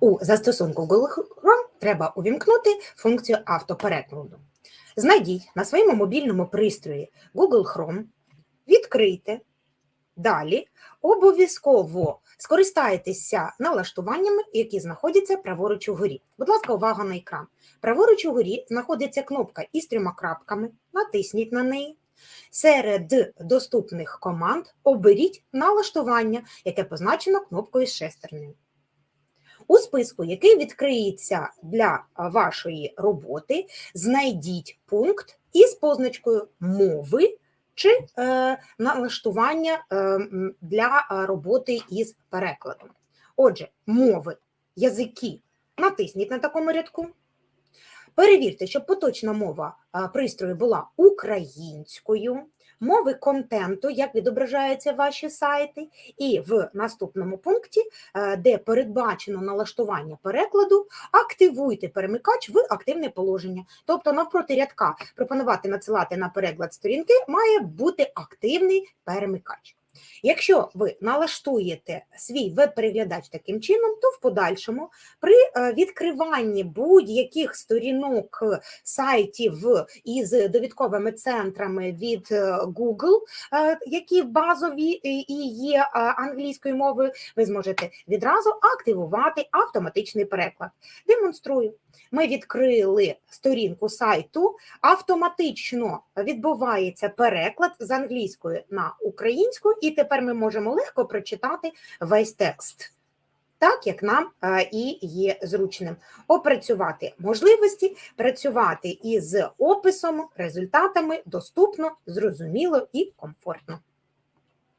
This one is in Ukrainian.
У застосунку Google Chrome треба увімкнути функцію автоперекладу. Знайдіть на своєму мобільному пристрої Google Chrome, відкрийте. Далі обов'язково скористайтеся налаштуваннями, які знаходяться праворуч угорі. Будь ласка, увага на екран. Праворуч угорі знаходиться кнопка із трьома крапками. Натисніть на неї. Серед доступних команд оберіть налаштування, яке позначено кнопкою з шестернею. У списку, який відкриється для вашої роботи, знайдіть пункт із позначкою мови чи е, налаштування е, для роботи із перекладом. Отже, мови, язики. Натисніть на такому рядку. Перевірте, щоб поточна мова пристрою була українською, мови контенту, як відображаються ваші сайти, і в наступному пункті, е, де передбачено налаштування перекладу, активуйте перемикач в активне положення. Тобто, навпроти рядка пропонувати надсилати на переклад сторінки має бути активний перемикач. Якщо ви налаштуєте свій веб-переглядач таким чином, то в подальшому при е, відкриванні будь-яких сторінок е, сайтів із довідковими центрами від е, Google, які базові і є англійською мовою, ви зможете відразу активувати автоматичний переклад. Демонструю. Ми відкрили сторінку сайту, автоматично відбувається переклад з англійської на українську, і тепер ми можемо легко прочитати весь текст. Так, як нам е, і є зручним. Опрацювати можливості, працювати із описом, результатами доступно, зрозуміло і комфортно.